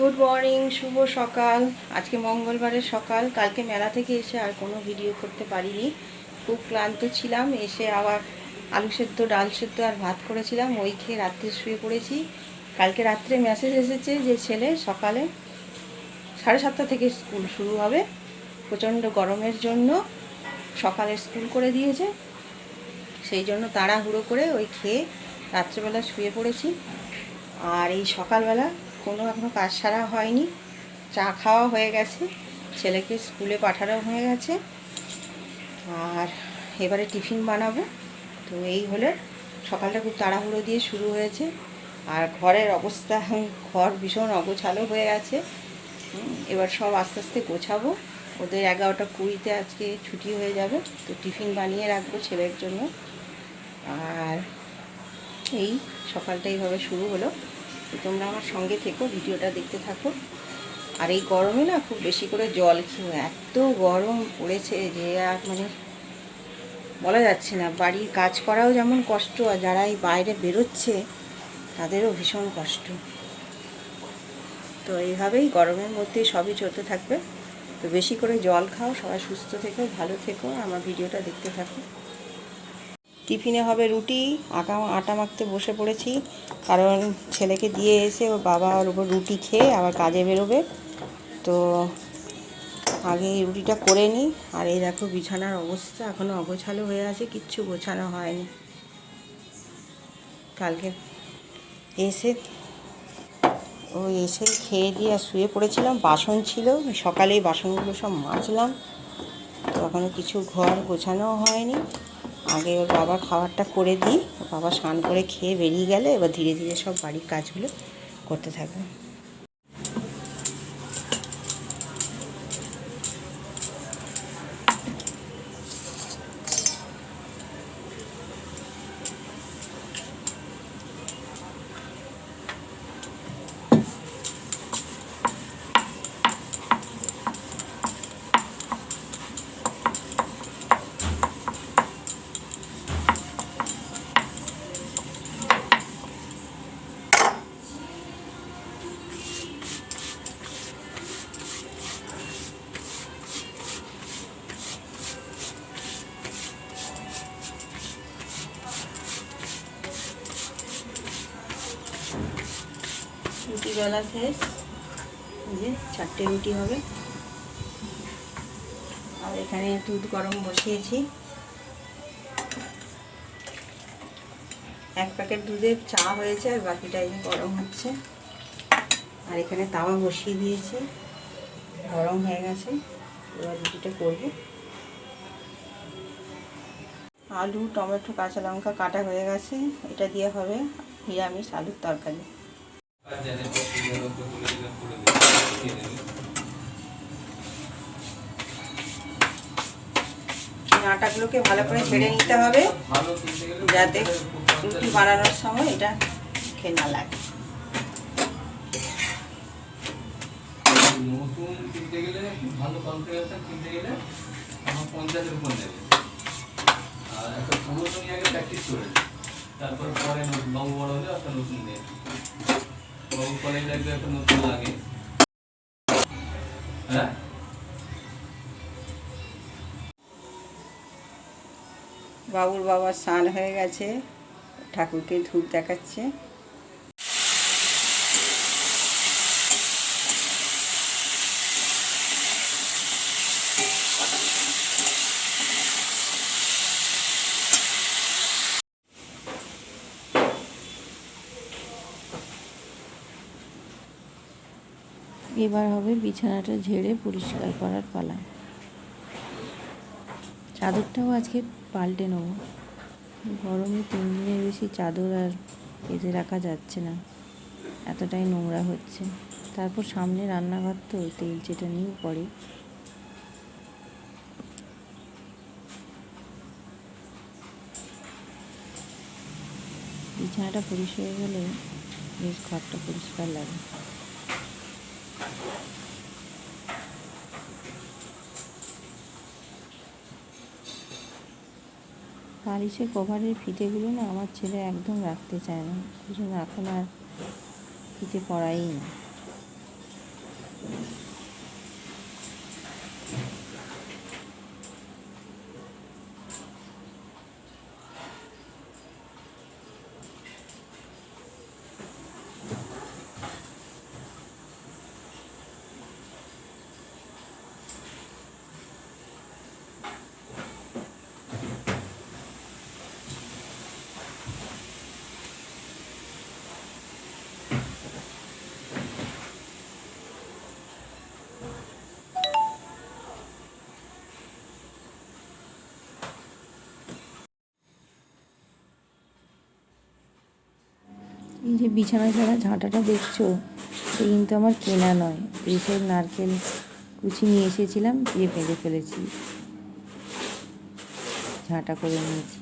Good morning শুভ সকাল। আজকে মঙ্গলবারের সকাল। কালকে মেলা থেকে এসে আর কোনো ভিডিও করতে পারিনি। খুব ক্লান্ত ছিলাম, এসে আবার আলু সেদ্ধ, ডাল সেদ্ধ আর ভাত করেছিলাম। ওই খেয়ে রাত্রে শুয়ে পড়েছি। কালকে রাত্রে মেসেজ এসেছে যে ছেলে সকালে সাড়ে সাতটা থেকে স্কুল শুরু হবে। প্রচণ্ড গরমের জন্য সকালে স্কুল করে দিয়েছে। সেই জন্য তাড়াহুড়ো করে ওই খেয়ে রাত্রেবেলা শুয়ে পড়েছি। আর এই সকালবেলা কোনো এখনও কাজ সারা হয়নি। চা খাওয়া হয়ে গেছে। ছেলেকে স্কুলে পাঠানো হয়ে গেছে। আর এবারে টিফিন বানাবো। তো এই হলে সকালটা খুব তাড়াহুড়ো দিয়ে শুরু হয়েছে। আর ঘরের অবস্থা, ঘর ভীষণ অগোছালো হয়ে আছে এবার সব আস্তে আস্তে গোছাবো। ওদের এগারোটা কুড়িতে আজকে ছুটি হয়ে যাবে। তো টিফিন বানিয়ে রাখব ছেলের জন্য। আর এই সকালটা এইভাবে শুরু হলো। তো তোমরা আমার সঙ্গে থেকো, ভিডিওটা দেখতে থাকো। আর এই গরমে না খুব বেশি করে জল খেয়ে এত গরম পড়েছে যে আর মানে বলা যাচ্ছে না, বাড়ির কাজ করাও যেমন কষ্ট, আর যারা এই বাইরে বেরোচ্ছে তাদেরও ভীষণ কষ্ট। তো এইভাবেই গরমের মধ্যে সবই চলতে থাকবে। তো বেশি করে জল খাও, সবাই সুস্থ থেকো, ভালো থেকো, আমার ভিডিওটা দেখতে থাকো। টিফিনে হবে রুটি, আটা আটা মাখতে বসে পড়েছি। কারণ ছেলেকে দিয়ে এসে ওর বাবা ওর উপর রুটি খেয়ে আবার কাজে বেরোবে। তো আগে এই রুটিটা করে নিই। আর এই দেখো বিছানার অবস্থা এখনও অগোছালো হয়ে আছে, কিচ্ছু গোছানো হয়নি। কালকে এসে ওই এসে খেয়ে দিয়ে আর শুয়ে পড়েছিলাম, বাসন ছিল। সকালেই বাসনগুলো সব মাজলাম। তো এখনও কিছু ঘর গোছানোও হয়নি। আগে ওর বাবার খাবারটা করে দিই। বাবা স্নান করে খেয়ে বেরিয়ে গেলে, এবার ধীরে ধীরে সব বাড়ির কাজগুলো করতে থাকবে। রুটি বেলা শেষ। যে চারটে রুটি হবে। আর এখানে দুধ গরম বসিয়েছি। এক প্যাকেট দুধের চা হয়েছে আর বাকিটা এই গরম হচ্ছে। আর এখানে তাওয়া বসিয়ে দিয়েছি। গরম হয়ে গেছে। এবার রুটিটা করব। আলু, টমেটো, কাঁচা লঙ্কা কাটা হয়ে গেছে। এটা দিয়ে হবে নিরামিষ আলুর তরকারি। আটাগুলোকে ভালো করে ছেড়ে নিতে হবে, যাতে রুটি বানানোর সময় এটা খেয়ে না লাগে। নতুন কিনতে গেলে ভালো কনফিগারেশন কিনতে গেলে আমার পঞ্চাশের উপর নেবে আর একটা পুরোনো নিয়ে আগে প্র্যাকটিস করে তারপরে পরে বাবু বড় হ্যাঁ? বাবুর বাবার স্নান হয়ে গেছে ঠাকুরকে ধূপ দেখাচ্ছে। এবার হবে বিছানাটা ঝেড়ে পরিষ্কার করার পালা। চাদরটাও আজকে পাল্টে নেব। গরমে তিন দিনের বেশি চাদর আর পেতে রাখা যাচ্ছে না। এতটাই নোংরা হচ্ছে। তারপর সামনে রান্নাঘর তো, তেল চেটা নিয়েও পড়ে। বিছানাটা পরিষ্কার গেলে বেশ ঘরটা পরিষ্কার লাগে। বালিশের কভারের ফিতেগুলো না আমার ছেলে একদম রাখতে চায় না। ওই জন্য এখন আর ফিতে পড়াই না এই যে বিছানা ছাড়া ঝাঁটাটা দেখছ এটা কিন্তু আমার কেনা নয়। দেশের নারকেল কুচি নিয়ে এসেছিলাম, দিয়ে ফেলে ফেলেছি। ঝাঁটা করে নিয়েছি।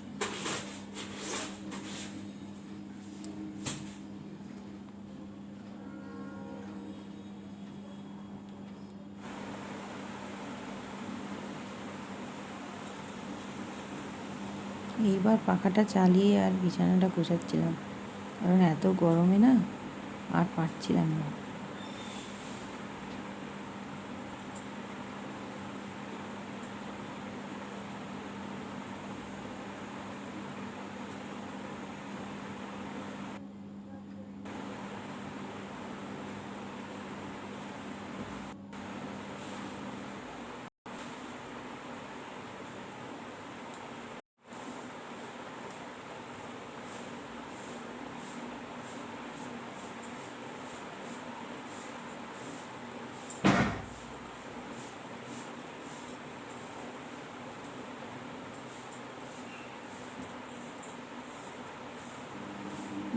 এইবার পাখাটা চালিয়ে আর বিছানাটা গোছাচ্ছিলাম। কারণ এত গরমে না আর পারছিলাম না।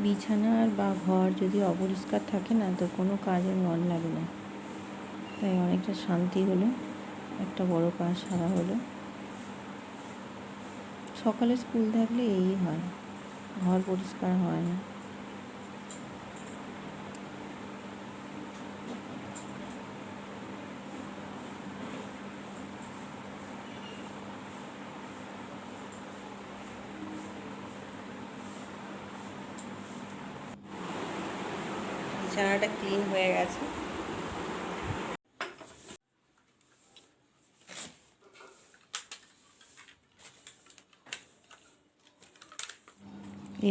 বিছানা আর বা ঘর যদি অপরিষ্কার থাকে না, তো কোনো কাজের মন লাগে না। তাই অনেকটা শান্তি হলো, একটা বড় কাজ সারা হলো। সকালে স্কুল থাকলে এই হয়, ঘর পরিষ্কার হয় না। বিছানাটা ক্লিন হয়ে গেছে।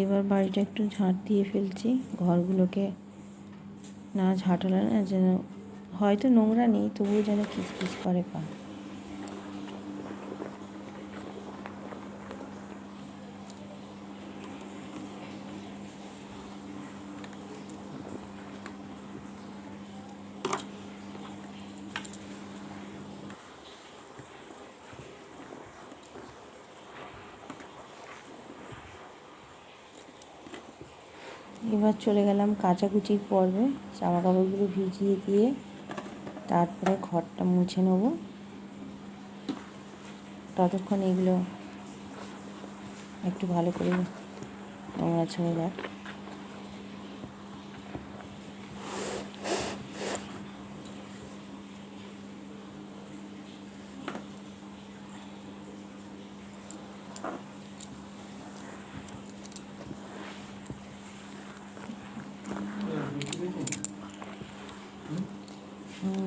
এবার বাড়িটা একটু ঝাঁট দিয়ে ফেলছি। ঘরগুলোকে না ঝাঁটালে না যেন, হয়তো নোংরা নেই, তবুও যেন কিচকিচ করে পা। এবার চলে গেলাম কাচাকুচির পর্বে। জামা কাপড়গুলো ভিজিয়ে দিয়ে তারপরে ঘরটা মুছে নেব। ততক্ষণ এগুলো একটু ভালো করে নোংরা ছেড়ে যাক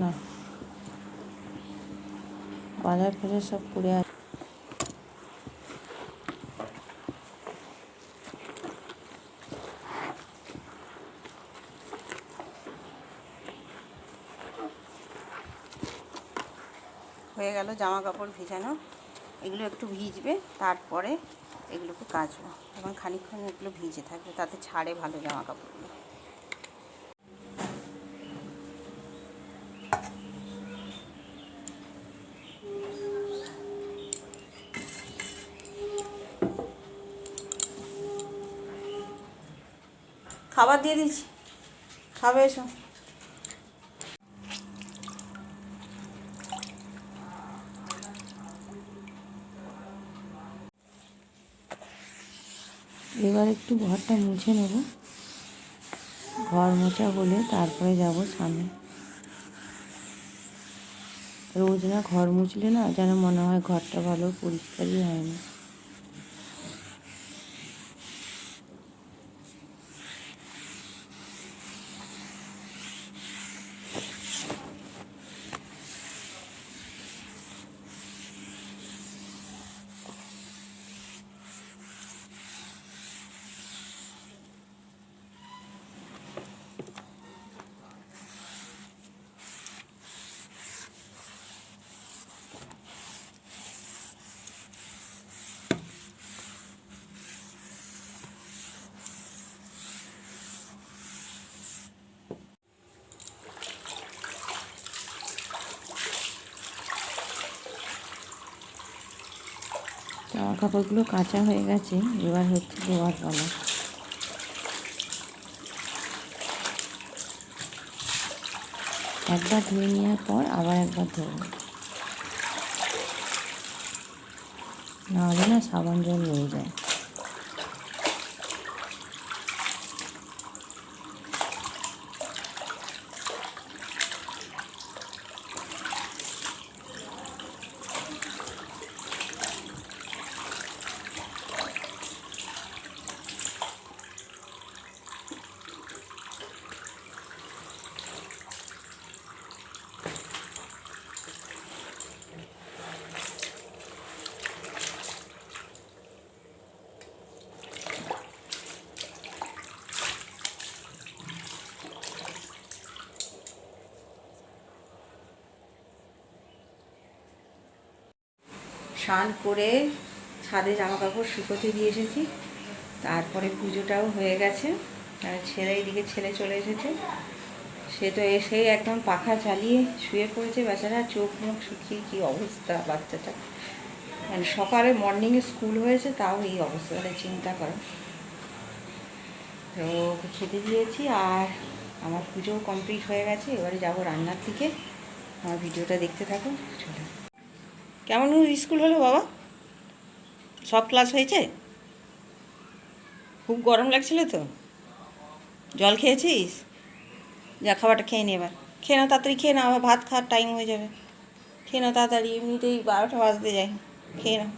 না বাজার ফাজার সব পড়ে আছে। হয়ে গেল জামা কাপড় ভিজানো। এগুলো একটু ভিজবে, তারপরে এগুলোকে কাচবো। এবং খানিকক্ষণ এগুলো ভিজে থাকবে, তাতে ছাড়ে ভালো জামা কাপড়গুলো খাবার দিয়ে দিচ্ছি। খাবে, এসো। এবার একটু ঘরটা মুছে নেব। ঘর মোছা হলে তারপরে যাব সামনে। রোজ না ঘর মুছলে না যেন মনে হয় ঘরটা ভালো পরিষ্কারই হয় না। কাপড়গুলো কাঁচা হয়ে গেছে, এবার হচ্ছে ধোয়ার পালা। একবার ধুয়ে নেওয়ার পর আবার একবার ধোবো। নাহলে না সাবান জল হয়ে যায়। স্নান করে ছাদে জামা কাপড় শুকোতে দিয়ে এসেছি। তারপরে পুজোটাও হয়ে গেছে। আর ছেলে এইদিকে ছেলে চলে এসেছে। সে তো এসেই একদম পাখা চালিয়ে শুয়ে পড়েছে। বেচারা চোখ মুখ শুকিয়ে কী অবস্থা বাচ্চাটা। মানে সকালে মর্নিংয়ে স্কুল হয়েছে, তাও এই অবস্থা। মানে চিন্তা করো। তো ওকে খেতে দিয়েছি আর আমার পুজোও কমপ্লিট হয়ে গেছে। এবারে যাব রান্নার দিকে। আমার ভিডিওটা দেখতে থাকুন চলো। কেমন স্কুল হলো বাবা? সব ক্লাস হয়েছে? খুব গরম লাগছিল তো। জল খেয়েছিস? যা খাবারটা খেয়ে নে এবার। খেয়ে নাও তাড়াতাড়ি, খেয়ে নাও। আবার ভাত খাওয়ার টাইম হয়ে যাবে। খেয়ে নাও তাড়াতাড়ি। এমনিতেই বারোটা বাজতে যাই খেয়ে নাও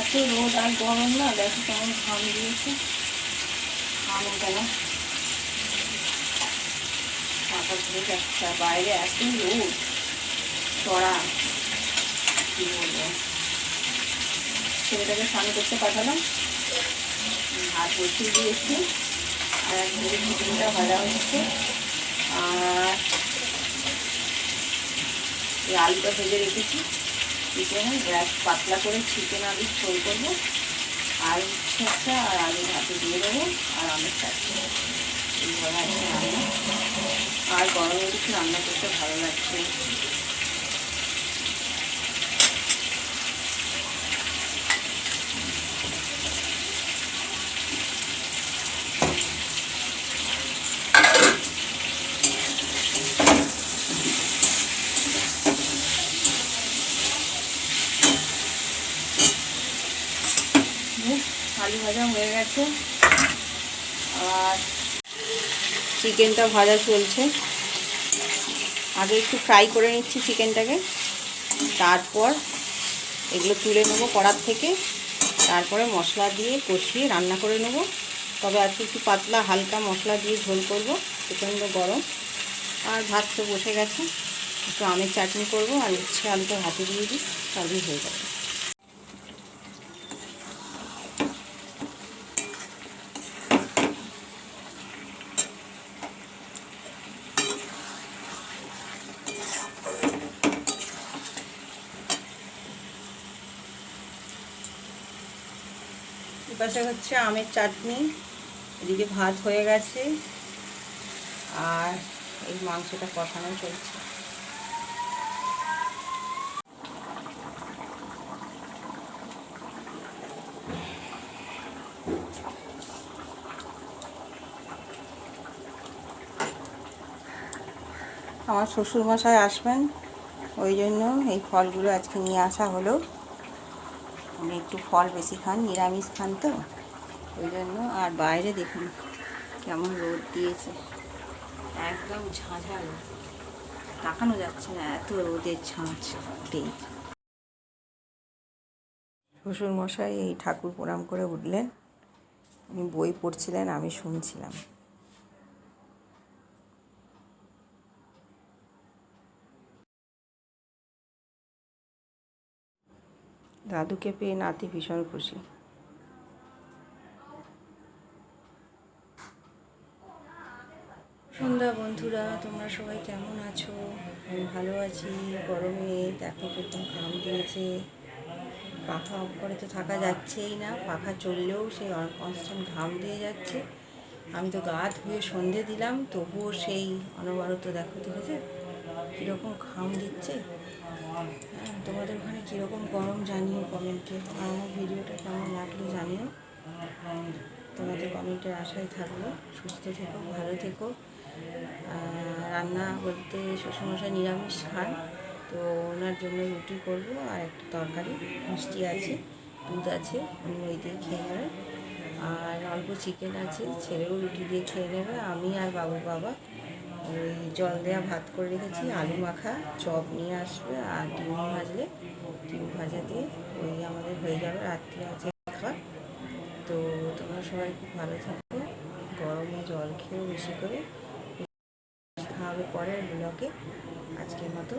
এত রোদ আর গরম না, দেখো কেমন ঘাম দিয়েছে বাইরে এত রোদ। চড়া কী বলব? ছেলেটাকে স্নান করতে পাঠালাম। ভাত বসিয়ে দিয়েছি। আর চিকেনটা ভাজা হচ্ছে। আর আলুটা ভেজে রেখেছি। চিকেন গ্যাস পাতলা করে চিকেন আলু ছোল করব। আর উচ্ছে আর আলু ভাতে দিয়ে দেবো, আর আমের চাটনি এইভাবে আছে রান্না। আর গরমের কিছু রান্না করতে ভালো লাগছে ব্যাস, আলু ভাজা হয়ে গেছে। আর চিকেনটা ভাজা চলছে। আগে একটু ফ্রাই করে নিচ্ছি চিকেনটাকে। তারপর এগুলো তুলে নেব কড়ার থেকে। তারপরে মশলা দিয়ে কষিয়ে রান্না করে নেব। তবে আজকে একটু পাতলা, হালকা মশলা দিয়ে ঝোল করব, প্রচণ্ড গরম। আর ভাত তো বসে গেছে। একটু আমের চাটনি করব আর উচ্ছে আলুটা ভাতে দিয়ে দিই, তাহলেই হয়ে যাবে। এপাশে হচ্ছে আমের চাটনি, এদিকে ভাত হয়ে গেছে আর এই মাংসটা কষানো চলছে। আমার শ্বশুরমশাই আসবেন, ওই জন্য এই ফলগুলো আজকে নিয়ে আসা হলো। উনি একটু ফল বেশি খান, নিরামিষ খান তো। ওই জন্য আর বাইরে দেখুন কেমন রোদ দিয়েছে। একদম ঝাঁঝা রোদ তাকানো যাচ্ছে না, এত রোদের ঝাঁঝ তেজ শ্বশুর মশাই এই ঠাকুর প্রণাম করে উঠলেন। উনি বই পড়ছিলেন, আমি শুনছিলাম। দাদুকে পেয়ে নাতি ভীষণ খুশি। সন্ধ্যা বন্ধুরা, তোমরা সবাই কেমন আছো? আমি ভালো আছি। গরমে দেখো কীরকম ঘাম দিয়েছে। পাখা অফ করে তো থাকা যাচ্ছেই না, পাখা চললেও সেই কনস্ট্যান্ট ঘাম দিয়ে যাচ্ছে। আমি তো গা ধুয়ে সন্ধে দিলাম, তবুও সেই অনবরত দেখো, ঠিক আছে? কীরকম ঘাম দিচ্ছে। তোমাদের ওখানে কীরকম গরম জানিও কমেন্টে। আর আমার ভিডিওটা কেমন লাগল জানিও। তোমাদের কমেন্টের আশায় থাকব। সুস্থ থেকো, ভালো থেকো। রান্না বলতে শ্বশুরমশাই নিরামিষ খান, তো ওনার জন্য রুটি করব আর একটা তরকারি। মিষ্টি আছে, দুধ আছে, উনি ওই দিয়ে খেয়ে নেবেন আর অল্প চিকেন আছে, ছেলেও রুটি দিয়ে খেয়ে নেবে, আমি আর বাবুর বাবা। ওই জল দেওয়া ভাত করে রেখেছি, আলু মাখা, চপ নিয়ে আসবে আর ডিম ভাজলে, ডিম ভাজা দিয়ে ওই আমাদের হয়ে যাবে রাত্রে আছে খাবার তো তোমরা সবাই খুব ভালো থাকো, গরমে জল খেয়েও বেশি করে খাওয়াবে পরে পরের ব্লকে আজকের মতো.